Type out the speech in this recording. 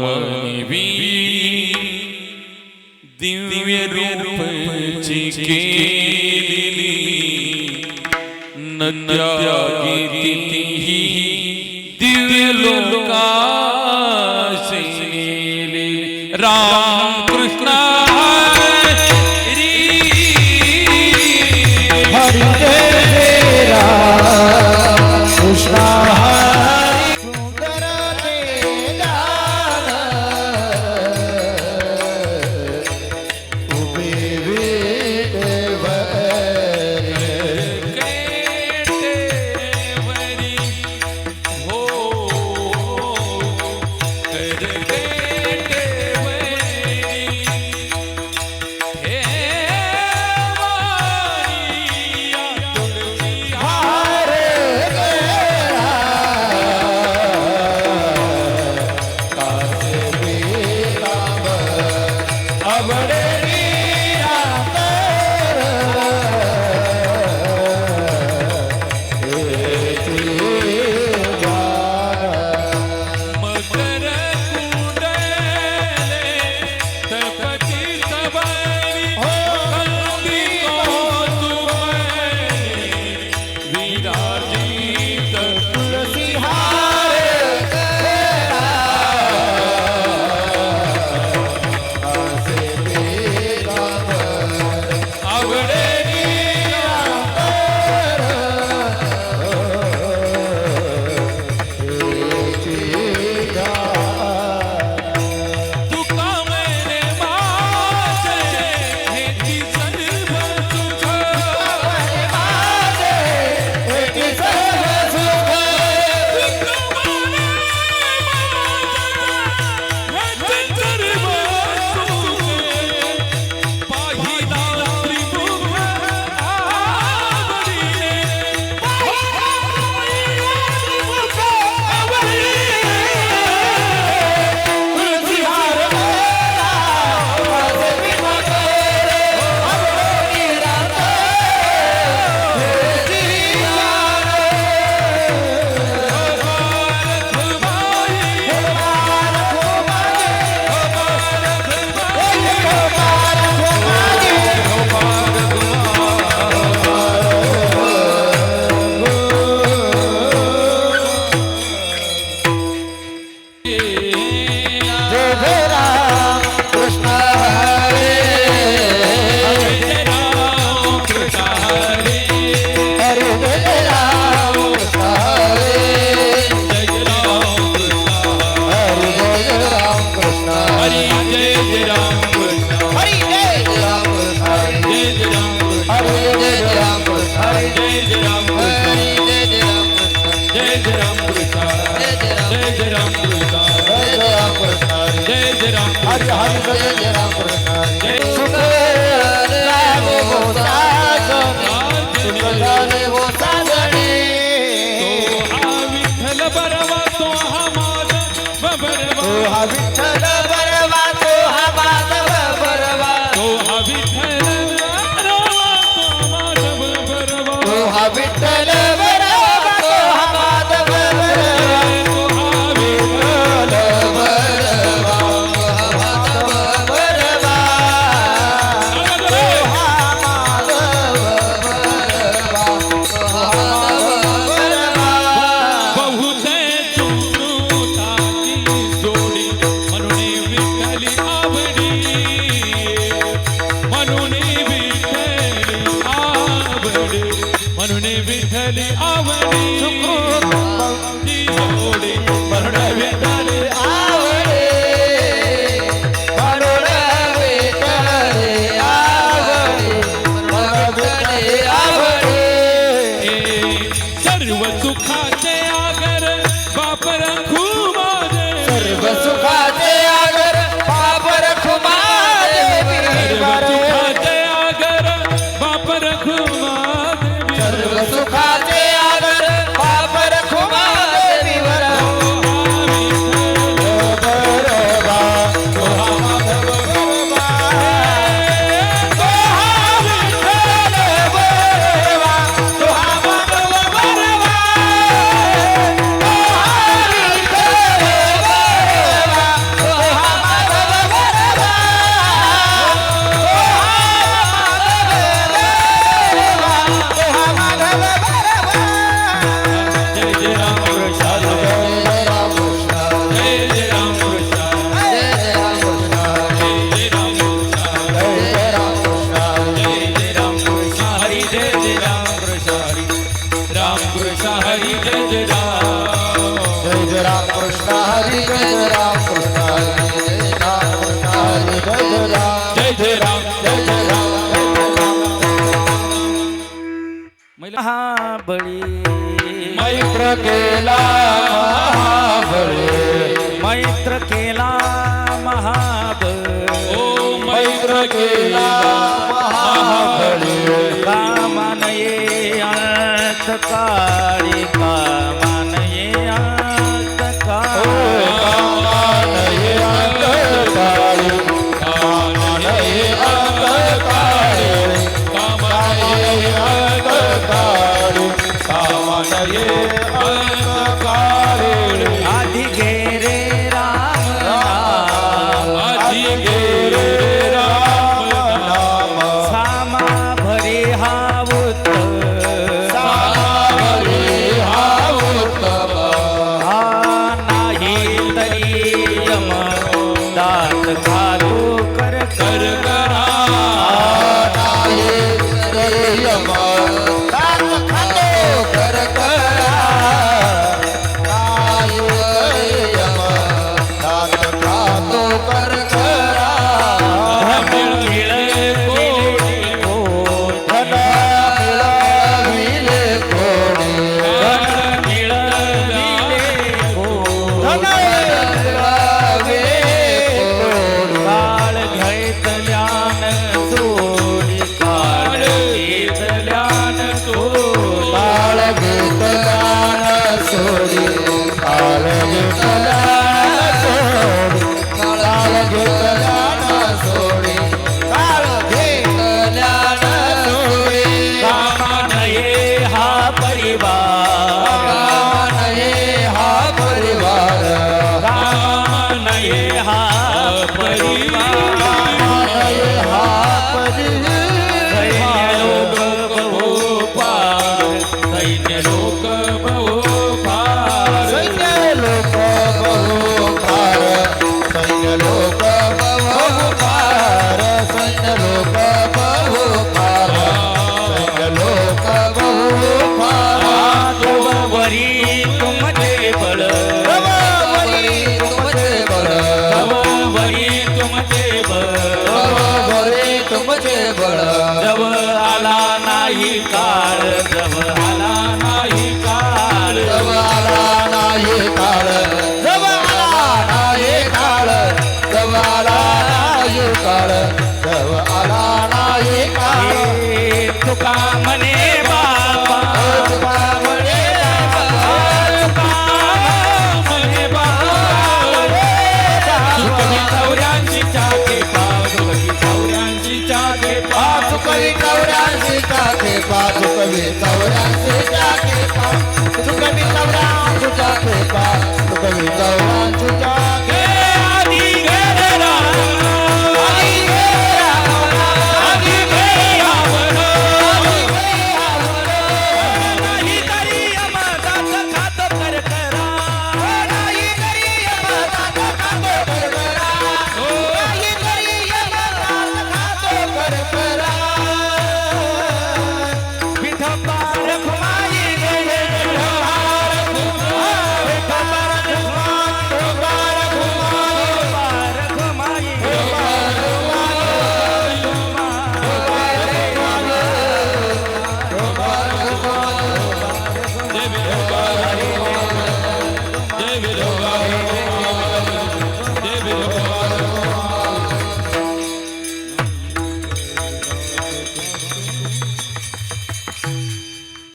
मानवी दिव्य रूपची केलेली नद्या गीती ही दिव्य लोकाशी राम कृष्णा हरी हरी जय राम कृष्ण सुख झाले हो साजणी सुख हो विठ्ठल बरवा तो हा माझा बरवा विठ्ठल हा मैत्र केला महाबळी. मैत्र केला महाबळी. ओ मैत्र केला महाबळी. रामानये अंतकाळी सोडी काळ घेतला सोडी काळ घेतला सोडी काळ घेतला सोडी कामानये हा परिवार कामानये हा परिवार कामानये हा परिवार कामानये हा परिवार सैन्य लोक बहुपार सैन्य लोक बहुपार सैन्य लोक बहु फार सैन्य लोक बहु फार सैन्य लोक बहु फार सैन्य लोक बहु फार वरी तुमचे बळ रवावरी तुमचे बळ वरी तुमचे बळ रवावरी तुमचे बळ जव आला नाही काळ जव आला नाही काळ जव आला नाही काळ जव आला नाही काळ जव आला नाही काळ जव आला नाही काळ हे तुका म्हणे बाबा तुका म्हणे तुका म्हणे बाबा सुखी चौऱ्याऐंशी चाके पाव सुखी चौऱ्याऐंशी चाके पाव चुकवी चौऱ्याऐंशी टाके पा चुकवी चौऱ्याऐंशी टाके पा चुकवी चौऱ्याऐंशी टाके पा चुकवी चौऱ्याऐंशी टाके आधी घरला आधी घेरा, आधी घरावर आधी घेरावर. नाही तरी अमदात खात कर करा नाही करी यमराज खातो करकरा. नाही करी यमराज खातो करकरा. विठोबार खुमाई गे गे विठोबार खुमाई विठोबार खुमाई विठोबार खुमाई